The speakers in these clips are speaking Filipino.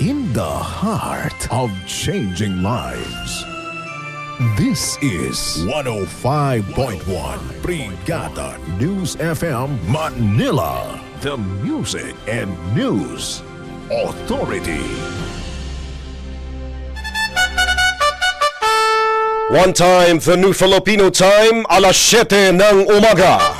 in the heart of changing lives. This is 105.1 Brigada News FM Manila. The Music and News Authority. One time, the new Filipino time, alas 7 ng umaga.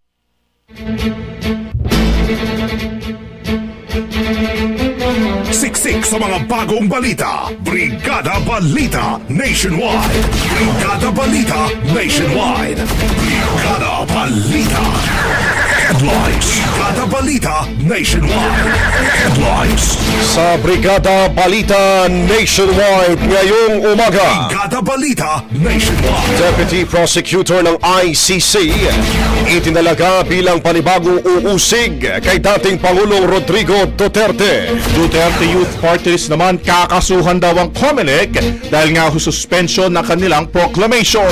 Siksik sa mga bagong balita. Brigada Balita Nationwide. Brigada Balita Nationwide. Brigada Balita. Headlines. Brigada Balita Nationwide. Headlines. Sa Brigada Balita Nationwide ngayong umaga. Brigada Balita Nationwide. Deputy Prosecutor ng ICC itinalaga bilang panibagong uusig kay dating Pangulong Rodrigo Duterte. Duterte Youth Party List naman kakasuhan daw ang COMELEC dahil nga ho suspension ng kanilang proclamation.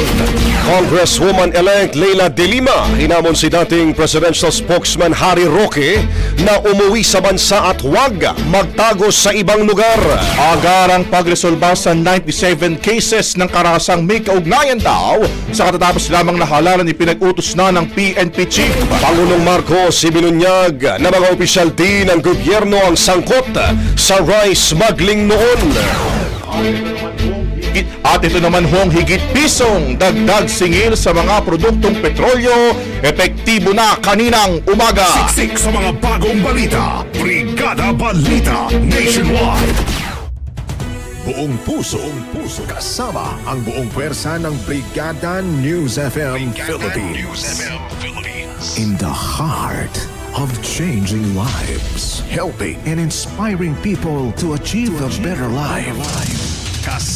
Congresswoman-elect Leila De Lima hinamon si dating presidential spokesman Harry Roque na umuwi sa bansa at huwag magtago sa ibang lugar. Agarang pagresolba sa 97 cases ng karasang may kaugnayan daw sa katatapos lamang na halalan ni pinag-utos na ng PNP chief. Pangulong Marcos ibinunyag na mga opisyal din ng gobyerno ang sangkot sa rice smuggling noon. At ito naman hong higit pisong dagdag singil sa mga produktong petrolyo epektibo na kaninang umaga. Siksik sa mga bagong balita. Brigada Balita Nationwide. Buong puso, buong puso kasama ang buong pwersa ng Brigada News FM Philippines. In the heart of changing lives, helping and inspiring people to achieve a better life.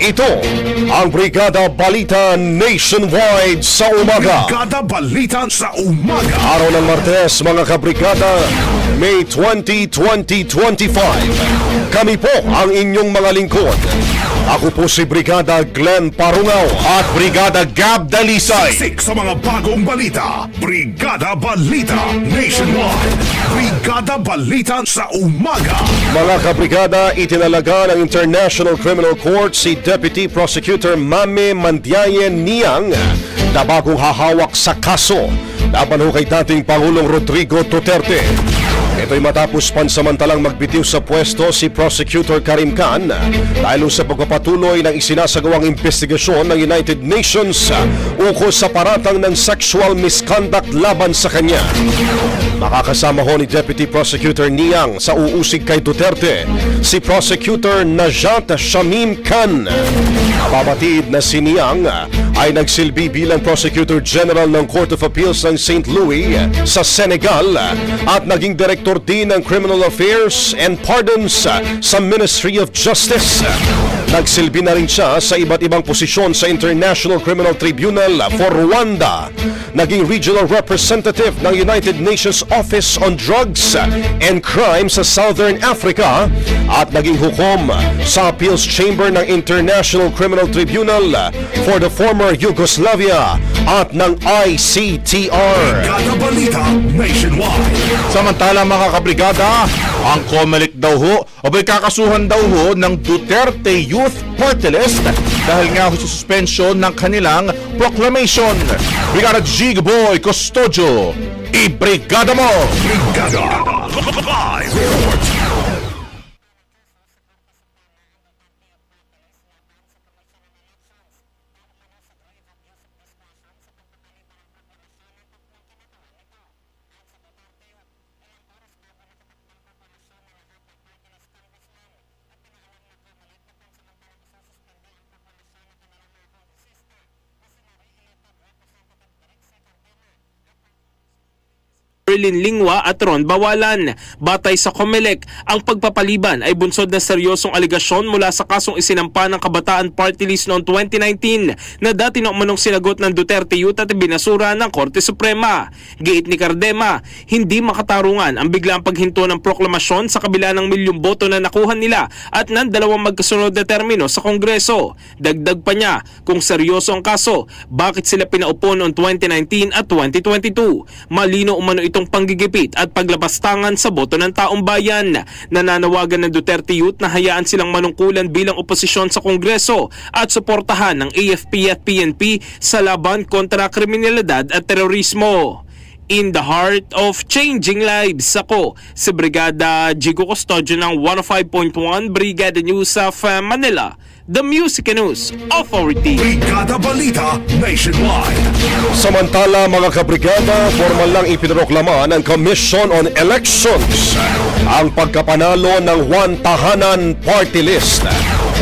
Ito ang Brigada Balita Nationwide sa umaga. Brigada Balita sa umaga. Araw ng Martes, mga kabrigada, May 20, 2025. Kami po ang inyong mga lingkod. Ako po si Brigada Glenn Parungaw at Brigada Gab Dalisay. Siksik sa mga bagong balita. Brigada Balita Nationwide. Brigada Balita sa umaga. Mga kabrigada, itinalaga ng International Criminal Court si Deputy Prosecutor Mame Mandiaye Niang na bagong hahawak sa kaso laban ho kay dating Pangulong Rodrigo Duterte. Ito Ito'y matapos pansamantalang magbitiw sa pwesto si Prosecutor Karim Khan dahil sa pagpapatuloy ng isinasagawang investigasyon ng United Nations ukol sa paratang ng sexual misconduct laban sa kanya. Makakasama ho ni Deputy Prosecutor Niang sa uusig kay Duterte, si Prosecutor Najat Shamim Khan. Nababatid na si Niang ay nagsilbi bilang Prosecutor General ng Court of Appeals ng St. Louis sa Senegal at naging Director din ng Criminal Affairs and Pardons sa Ministry of Justice. Nagsilbi na rin siya sa iba't ibang posisyon sa International Criminal Tribunal for Rwanda. Naging Regional Representative ng United Nations Office on Drugs and Crime sa Southern Africa at naging hukom sa Appeals Chamber ng International Criminal Tribunal for the former Yugoslavia at ng ICTR. Samantala mga kabrigada, ang COMELEC daw ho o may kakasuhan daw ho ng Duterte Youth Party List dahil nga ho sa suspension ng kanilang proclamation. Brigada G. Boy Custodio, i-brigada mo! Brigada Live Report. Berlin Lingwa at Ron Bawalan. Batay sa COMELEC, ang pagpapaliban ay bunsod ng seryosong aligasyon mula sa kasong isinampa ng Kabataan Party List noong 2019 na dati na umanong sinagot ng Duterte Youth at binasura ng Korte Suprema. Giit ni Cardema, hindi makatarungan ang biglang paghinto ng proklamasyon sa kabila ng milyong boto na nakuha nila at ng dalawang magkasunod na termino sa Kongreso. Dagdag pa niya, kung seryoso ang kaso, bakit sila pinaupo noong 2019 at 2022? Malino umano itong panggigipit at paglabastangan sa boto ng taong bayan. Nananawagan ng Duterte Youth na hayaan silang manungkulan bilang oposisyon sa Kongreso at suportahan ng AFP at PNP sa laban kontra kriminalidad at terorismo. In the heart of changing lives, ako si Brigada Jigo Custodio ng 105.1 Brigada News of uh, Manila, the Music News Authority. Brigada Balita Nationwide. Samantala mga kabrigada, formal lang ipinroklama ng Commission on Elections ang pagkapanalo ng One Tahanan Party List.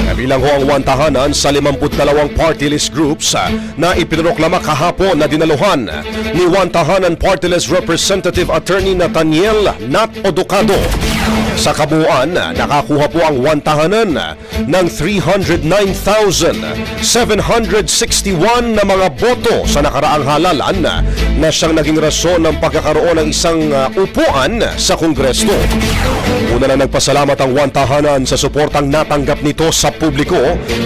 Kabilang ho ang One Tahanan sa 52 party list groups na ipinroklama kahapon na dinaluhan ni One Tahanan Party List Representative Attorney Nathaniel Nat Odocado. Sa kabuuan, nakakuha po ang One ng 309,761 na mga boto sa nakaraang halalan na siyang naging rason ng pagkakaroon ng isang uh, upuan sa Kongreso. Una na nagpasalamat ang One Tahanan sa suportang natanggap nito sa publiko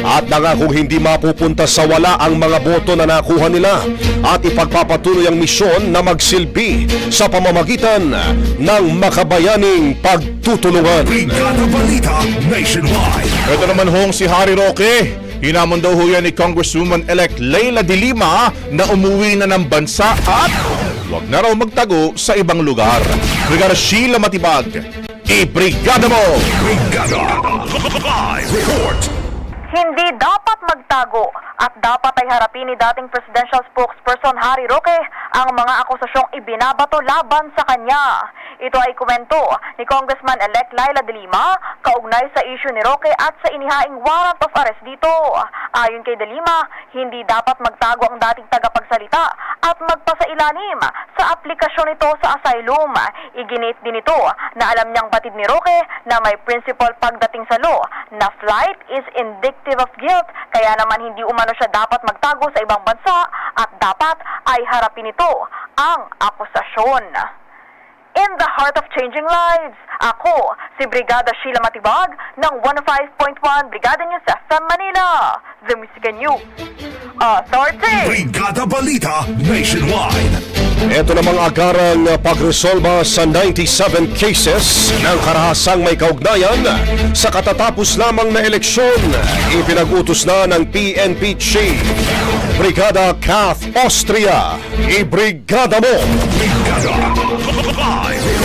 at nangakong hindi mapupunta sa wala ang mga boto na nakuha nila at ipagpapatuloy ang misyon na magsilbi sa pamamagitan ng makabayaning pagtutulungan. Brigada Balita Nationwide. Ito naman hong si Harry Roque. Hinamon daw ho yan ni Congresswoman-elect Leila de Lima na umuwi na ng bansa at wag na raw magtago sa ibang lugar. Brigada Sheila Matibag, i-brigada mo! Brigada Live Report. Hindi dapat magtago at dapat ay harapin ni dating presidential spokesperson Harry Roque ang mga akusasyong ibinabato laban sa kanya. Ito ay komento ni Congressman-elect Laila de Lima kaugnay sa issue ni Roque at sa inihaing warrant of arrest dito. Ayon kay de Lima, hindi dapat magtago ang dating tagapagsalita at magpasailalim sa aplikasyon nito sa asylum. Iginit din ito na alam niyang batid ni Roque na may principle pagdating sa law na flight is indicative of guilt kaya naman hindi umano siya dapat magtago sa ibang bansa at dapat ay harapin ito ang akusasyon. In the heart of changing lives, ako si Brigada Sheila Matibag ng 105.1 Brigada News FM Manila, The Music News Authority. Brigada Balita Nationwide. Ito namang agarang pagresolba sa 97 cases ng karahasang may kaugnayan sa katatapos lamang na eleksyon. Ipinag-utos na ng PNP Chief, Brigada Kath Austria. Ibrigada mo! Brigada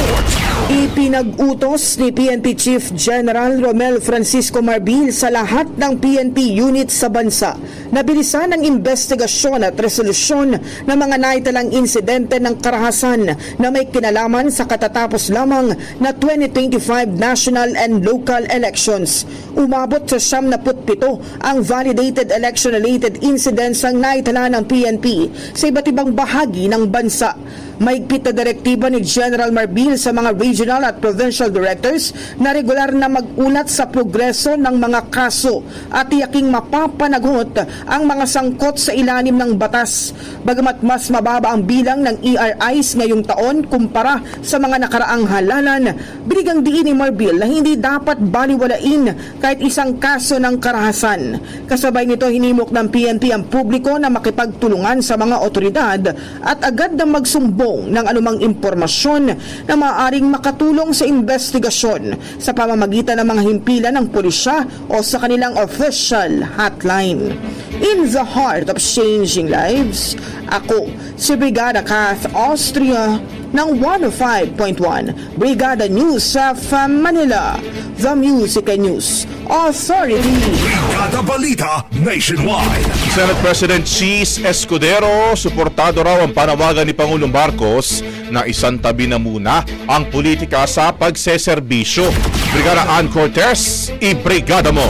Ipinag-utos ni PNP Chief General Romel Francisco Marbil sa lahat ng PNP unit sa bansa na bilisan ang investigasyon at resolusyon ng mga naitalang insidente ng karahasan na may kinalaman sa katatapos lamang na 2025 national and local elections. Umabot sa 77 ang validated election-related incidents ang naitala ng PNP sa iba't ibang bahagi ng bansa. Maigpit na direktiba ni General Marbil sa mga regional at provincial directors na regular na mag-ulat sa progreso ng mga kaso at tiyaking mapapanagot ang mga sangkot sa ilalim ng batas. Bagamat mas mababa ang bilang ng ERIs ngayong taon kumpara sa mga nakaraang halalan, binigang diin ni Marbil na hindi dapat baliwalain kahit isang kaso ng karahasan. Kasabay nito hinimok ng PNP ang publiko na makipagtulungan sa mga otoridad at agad na magsumbong ng anumang impormasyon na maaaring makatulong sa investigasyon sa pamamagitan ng mga himpilan ng pulisya o sa kanilang official hotline. In the heart of changing lives, ako si Brigada Kath Austria ng 105.1 Brigada News of Manila, The Music and News Authority. Brigada Balita Nationwide. Senate President Cheese Escudero, suportado raw ang panawagan ni Pangulong Marcos na isang tabi na muna ang politika sa pagseserbisyo. Brigada Ann Cortez, i-brigada mo!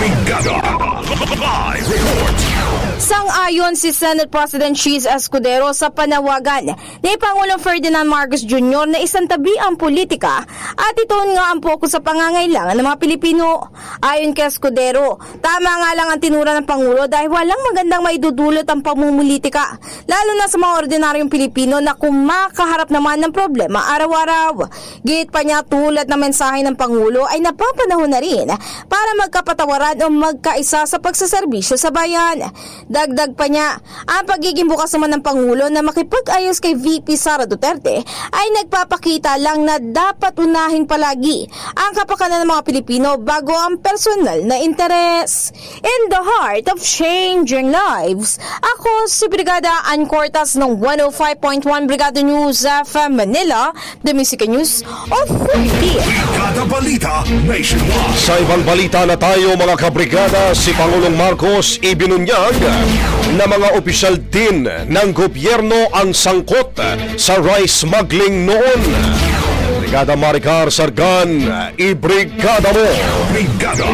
Brigada Live Report. Sang-ayon si Senate President Cheese Escudero sa panawagan ni Pangulong Ferdinand Marcos Jr. na isang tabi ang politika at ito nga ang pokus sa pangangailangan ng mga Pilipino. Ayon kay Escudero, tama nga lang ang tinura ng Pangulo dahil walang magandang maidudulot ang pamumulitika, lalo na sa mga ordinaryong Pilipino na kumakaharap naman ng problema araw-araw. Gate pa niya tulad ng mensahe ng Pangulo ay napapanahon na rin para magkapatawaran o magkaisa sa pagsaserbisyo sa bayan. Dagdag pa niya, ang pagiging bukas naman ng Pangulo na makipag-ayos kay VP Sara Duterte ay nagpapakita lang na dapat unahin palagi ang kapakanan ng mga Pilipino bago ang personal na interes. In the heart of changing lives, ako si Brigada Ann Cortas ng 105.1 Brigada News of Manila, The Music News Authority. Brigada Balita Nationwide. Sa ibang balita na tayo mga kabrigada, si Pangulong Marcos ibinunyag na mga opisyal din ng gobyerno ang sangkot sa rice smuggling noon. Brigada Maricar Sargan, i-brigada mo! Brigada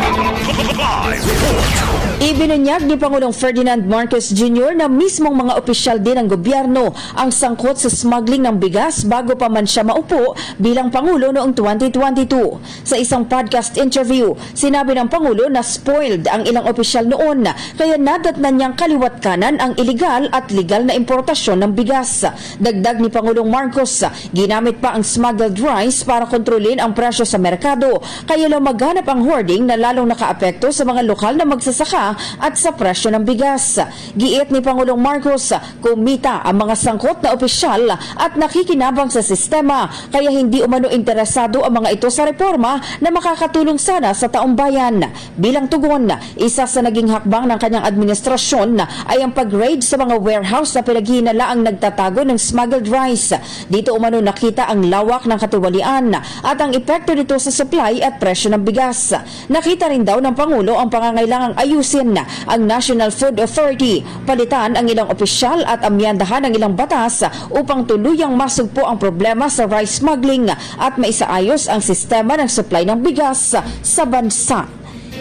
Live Report. Ibinunyag ni Pangulong Ferdinand Marcos Jr. na mismong mga opisyal din ng gobyerno ang sangkot sa smuggling ng bigas bago pa man siya maupo bilang Pangulo noong 2022. Sa isang podcast interview, sinabi ng Pangulo na spoiled ang ilang opisyal noon kaya nadatnan niyang kaliwat kanan ang iligal at legal na importasyon ng bigas. Dagdag ni Pangulong Marcos, ginamit pa ang smuggled rice para kontrolin ang presyo sa merkado kaya lumaganap ang hoarding na lalong nakaapekto sa mga lokal na magsasaka at sa presyo ng bigas. Giit ni Pangulong Marcos, kumita ang mga sangkot na opisyal at nakikinabang sa sistema kaya hindi umano interesado ang mga ito sa reforma na makakatulong sana sa taong bayan. Bilang tugon, isa sa naging hakbang ng kanyang administrasyon ay ang pag-raid sa mga warehouse na pinaghinalaang nagtatago ng smuggled rice. Dito umano nakita ang lawak ng katiwalian at ang epekto nito sa supply at presyo ng bigas. Nakita rin daw ng Pangulo ang pangangailangang ayusin ang National Food Authority, palitan ang ilang opisyal at amyandahan ang ilang batas upang tuluyang masugpo ang problema sa rice smuggling at maisaayos ang sistema ng supply ng bigas sa bansa.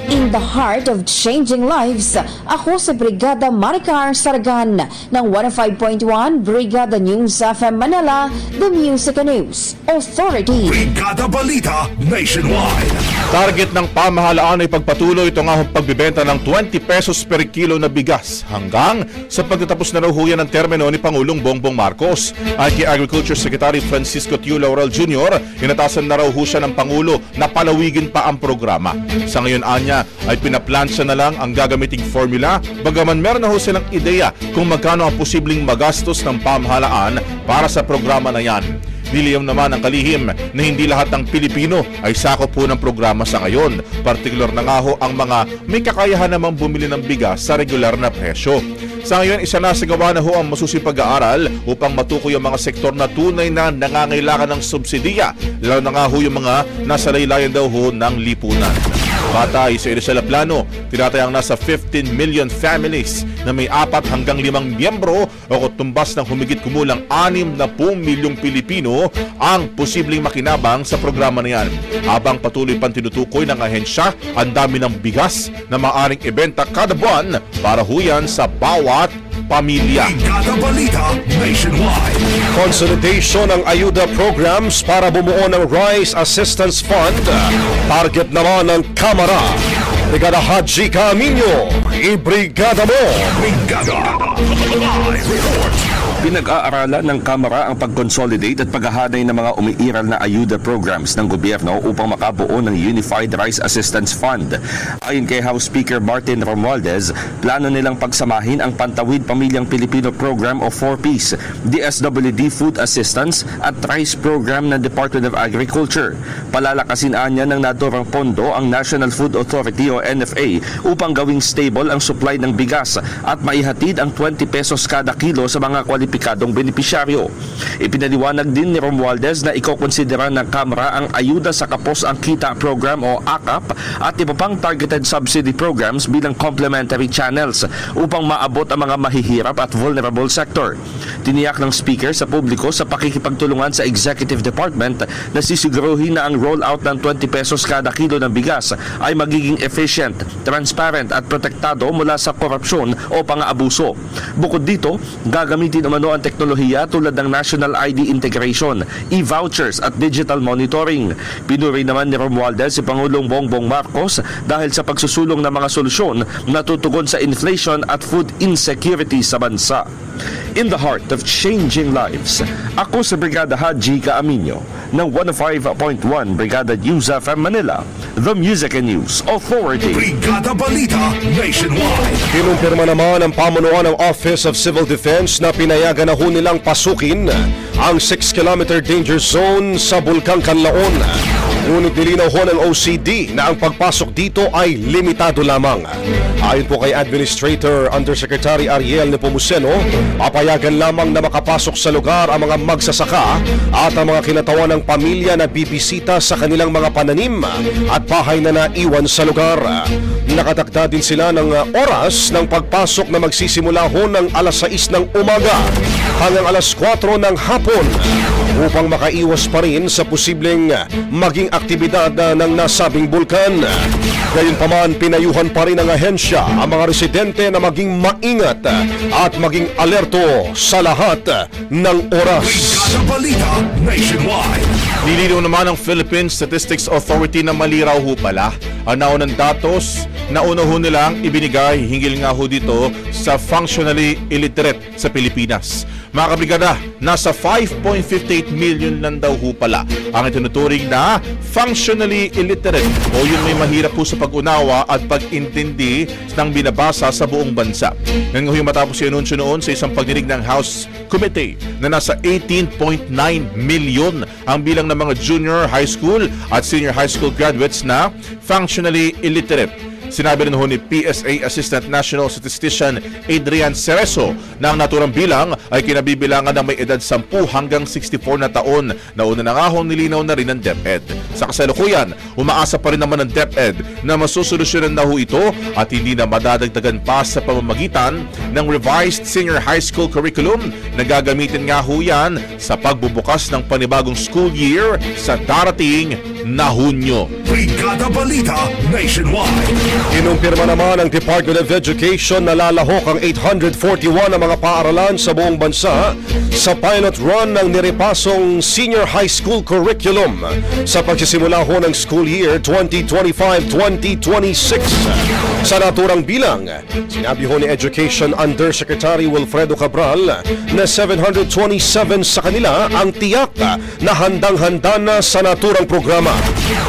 In the heart of changing lives, ako si Brigada Maricar Sargan ng 105.1 Brigada News FM Manila, The Music News Authority. Brigada Balita Nationwide. Target ng pamahalaan ay pagpatuloy ito nga ang pagbibenta ng 20 pesos per kilo na bigas hanggang sa pagtatapos na raw ho yan ng termino ni Pangulong Bongbong Marcos. At kay Agriculture Secretary Francisco Tiu Laurel Jr., inatasan na raw ho siya ng Pangulo na palawigin pa ang programa. Sa ngayon anya ay pinaplansya na lang ang gagamiting formula bagaman meron na ho silang ideya kung magkano ang posibleng magastos ng pamahalaan para sa programa na yan. Niliyam naman ang kalihim na hindi lahat ng Pilipino ay sakop po ng programa sa ngayon. Partikular na nga ho ang mga may kakayahan namang bumili ng bigas sa regular na presyo. Sa ngayon, isa na sa gawa na ho ang masusing pag-aaral upang matukoy ang mga sektor na tunay na nangangailangan ng subsidiya, lalo na nga ho yung mga nasa laylayan daw ho ng lipunan. Batay sa Elisela Plano, tinatayang nasa 15 million families na may apat hanggang limang miyembro o kutumbas ng humigit kumulang 6 na milyong Pilipino ang posibleng makinabang sa programa na yan. Habang patuloy pang tinutukoy ng ahensya ang dami ng bigas na maaring ibenta kada buwan para huyan sa bawat pamilya. Consolidation ng ayuda programs para bumuo ng Rice Assistance Fund. Target naman ng Kamara. Brigada Haji Camino. Ibrigada mo! Brigada. Live report. Pinag-aaralan ng Kamara ang pag-consolidate at paghahanay ng mga umiiral na ayuda programs ng gobyerno upang makabuo ng Unified Rice Assistance Fund. Ayon kay House Speaker Martin Romualdez, plano nilang pagsamahin ang Pantawid Pamilyang Pilipino Program o 4Ps, DSWD Food Assistance at Rice Program ng Department of Agriculture. Palalakasin anya ng naturang pondo ang National Food Authority o NFA upang gawing stable ang supply ng bigas at maihatid ang 20 pesos kada kilo sa mga kwalipikadong benepisyaryo. Ipinaliwanag din ni Romualdez na ikokonsidera ng Kamara ang ayuda sa Kapos ang Kita Program o AKAP at iba pang targeted subsidy programs bilang complementary channels upang maabot ang mga mahihirap at vulnerable sector. Tiniyak ng speaker sa publiko sa pakikipagtulungan sa Executive Department na sisiguruhin na ang rollout ng 20 pesos kada kilo ng bigas ay magiging efficient, transparent at protektado mula sa korupsyon o pang-aabuso. Bukod dito, gagamitin umano ang teknolohiya tulad ng National ID Integration, e-vouchers at digital monitoring. Pinuri naman ni Romualdez si Pangulong Bongbong Marcos dahil sa pagsusulong ng mga solusyon na tutugon sa inflation at food insecurity sa bansa. In the heart of changing lives, ako sa Brigada Haji Kaaminyo ng 105.1 Brigada News FM Manila, the Music and News Authority. Brigada Balita Nationwide. Kinumpirma naman ang pamunuan ng Office of Civil Defense na pinayagan na ho nilang pasukin ang 6-kilometer danger zone sa Bulkang Kanlaon. Ngunit nilinaw ho ng OCD na ang pagpasok dito ay limitado lamang. Ayon po kay Administrator Undersecretary Ariel Nepomuceno, papayagan lamang na makapasok sa lugar ang mga magsasaka at ang mga kinatawan ng pamilya na bibisita sa kanilang mga pananim at bahay na naiwan sa lugar. Nakatakda din sila ng oras ng pagpasok na magsisimula ho ng alas 6 ng umaga hanggang alas 4 ng hapon upang makaiwas pa rin sa posibleng maging aktibidad ng nasabing bulkan. Gayunpaman, pinayuhan pa rin ng ahensya ang mga residente na maging maingat at maging alerto sa lahat ng oras. Nilinaw naman ng Philippine Statistics Authority na mali raw ho pala ang naunang datos na una ho nilang ibinigay hinggil nga ho dito sa functionally illiterate sa Pilipinas. Mga kabrigada, nasa 5.58 million lang daw ho pala ang itinuturing na functionally illiterate o yung may mahirap po sa pag-unawa at pag-intindi ng binabasa sa buong bansa. Ngayon matapos yung anunsyo noon sa isang pagdinig ng House Committee na nasa 18.9 million ang bilang ng mga junior high school at senior high school graduates na functionally illiterate. Sinabi rin ho ni PSA Assistant National Statistician Adrian Cereso na ang naturang bilang ay kinabibilangan ng may edad 10 hanggang 64 na taon na una na nga ho nilinaw na rin ng DepEd. Sa kasalukuyan, umaasa pa rin naman ng DepEd na masusolusyonan na ho ito at hindi na madadagdagan pa sa pamamagitan ng revised senior high school curriculum na gagamitin nga ho yan sa pagbubukas ng panibagong school year sa darating na Hunyo. Brigada Balita Nationwide. Kinumpirma naman ng Department of Education na lalahok ang 841 na mga paaralan sa buong bansa sa pilot run ng nirepasong senior high school curriculum sa pagsisimula ho ng school year 2025-2026. Sa naturang bilang, sinabi ho ni Education Undersecretary Wilfredo Cabral na 727 sa kanila ang tiyak na handang-handa na sa naturang programa.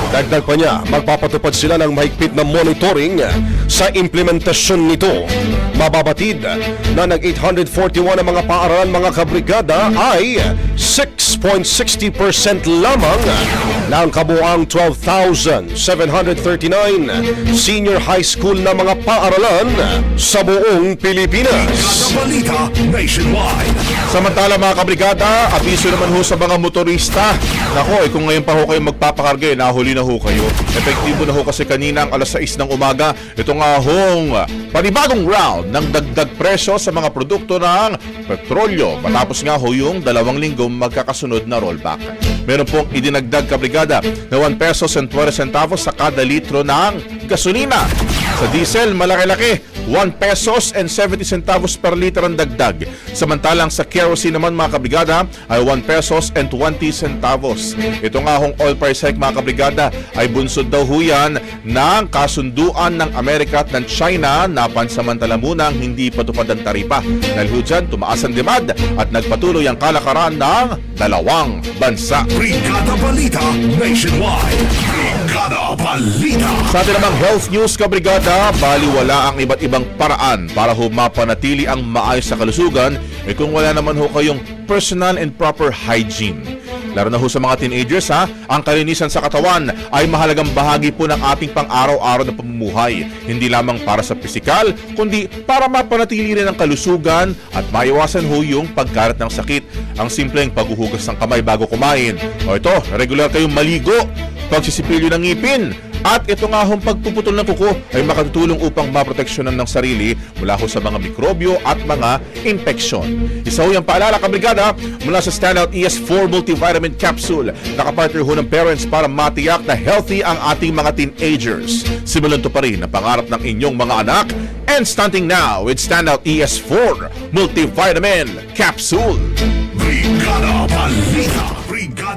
Dagdag pa niya, magpapatupad sila ng mahigpit na monitoring sa implementasyon nito. Mababatid na nag 841 ang mga paaralan mga kabrigada ay 6.60% lamang ng kabuang 12,739 senior high school na mga paaralan sa buong Pilipinas. Samantala mga kabrigada, abiso naman ho sa mga motorista. Nako, eh, kung ngayon pa ho kayo magpapakarga, eh, nahuli na ho kayo. Epektibo na ho kasi kanina ang alas 6 ng umaga. Ito nga hong panibagong round ng dagdag presyo sa mga produkto ng petrolyo. Matapos nga ho yung dalawang linggo magkakasunod na rollback. Meron pong idinagdag kabrigada na 1 pesos and 20 centavos sa kada litro ng gasolina. Sa diesel, malaki-laki, 1 pesos and 70 centavos per liter ang dagdag. Samantalang sa kerosene naman mga kabrigada ay 1 pesos and 20 centavos. Ito nga hong oil price hike mga kabrigada ay bunsod daw ho yan ng kasunduan ng Amerika at ng China na pansamantala munang hindi patupad ang taripa. Dahil ho dyan, tumaas ang demand at nagpatuloy ang kalakaran ng dalawang bansa. Brigada Balita Nationwide. Balita. Sa atin namang health news kabrigada, baliwala ang iba't ibang paraan para ho mapanatili ang maayos sa kalusugan eh kung wala naman ho kayong personal and proper hygiene. Laro na ho sa mga teenagers ha, ang kalinisan sa katawan ay mahalagang bahagi po ng ating pang-araw-araw na pamumuhay. Hindi lamang para sa pisikal, kundi para mapanatili rin ang kalusugan at maiwasan ho yung pagkarat ng sakit. Ang simpleng paghuhugas ng kamay bago kumain. O ito, regular kayong maligo, pagsisipilyo ng ngipin, at ito nga hong pagpuputol ng kuko ay makatutulong upang maproteksyonan ng sarili mula ho sa mga mikrobyo at mga impeksyon. Isa ho yung paalala kabrigada mula sa Standout ES4 Multivitamin Capsule. Nakapartner ho ng parents para matiyak na healthy ang ating mga teenagers. Simulan to pa rin ang pangarap ng inyong mga anak and stunting now with Standout ES4 Multivitamin Capsule. Brigada Balita.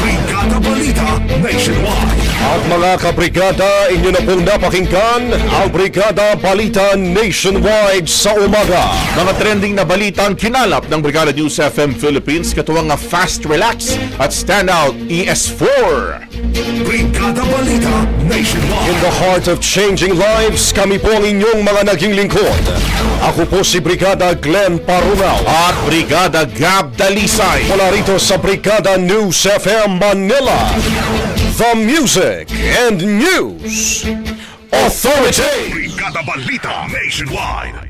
Brigada Balita Nationwide. At mga kabrigada, inyo na pong napakinggan ang Brigada Balita Nationwide sa umaga. Mga trending na balita ang kinalap ng Brigada News FM Philippines katuwang nga Fast Relax at Standout E ES4. Brigada Balita Nationwide. In the heart of changing lives, kami po ang inyong mga naging lingkod. Ako po si Brigada Glenn Parunao. At Brigada Gab Dalisay. Mula rito sa Brigada News FM Manila. The Music and News Authority. Brigada Balita Nationwide.